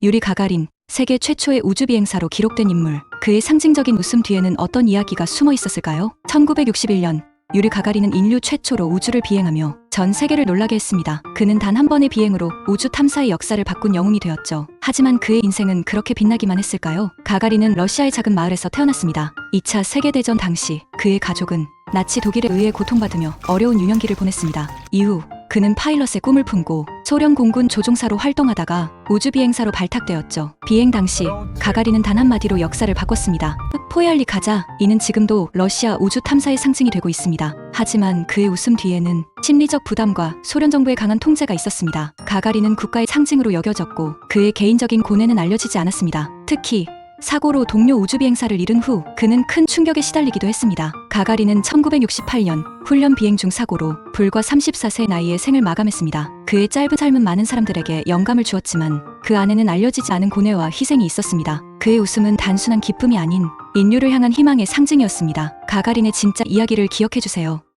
유리 가가린, 세계 최초의 우주 비행사로 기록된 인물. 그의 상징적인 웃음 뒤에는 어떤 이야기가 숨어 있었을까요? 1961년 유리 가가린은 인류 최초로 우주를 비행하며 전 세계를 놀라게 했습니다. 그는 단 한 번의 비행으로 우주 탐사의 역사를 바꾼 영웅이 되었죠. 하지만 그의 인생은 그렇게 빛나기만 했을까요? 가가린은 러시아의 작은 마을에서 태어났습니다. 2차 세계대전 당시 그의 가족은 나치 독일에 의해 고통받으며 어려운 유년기를 보냈습니다. 이후 그는 파일럿의 꿈을 품고 소련 공군 조종사로 활동하다가 우주비행사로 발탁되었죠. 비행 당시 가가린은 단 한마디로 역사를 바꿨습니다. 포얄리 가자. 이는 지금도 러시아 우주 탐사의 상징이 되고 있습니다. 하지만 그의 웃음 뒤에는 심리적 부담과 소련 정부의 강한 통제가 있었습니다. 가가린은 국가의 상징으로 여겨졌고 그의 개인적인 고뇌는 알려지지 않았습니다. 특히 사고로 동료 우주비행사를 잃은 후 그는 큰 충격에 시달리기도 했습니다. 가가린은 1968년 훈련 비행 중 사고로 불과 34세 나이에 생을 마감했습니다. 그의 짧은 삶은 많은 사람들에게 영감을 주었지만 그 안에는 알려지지 않은 고뇌와 희생이 있었습니다. 그의 웃음은 단순한 기쁨이 아닌 인류를 향한 희망의 상징이었습니다. 가가린의 진짜 이야기를 기억해주세요.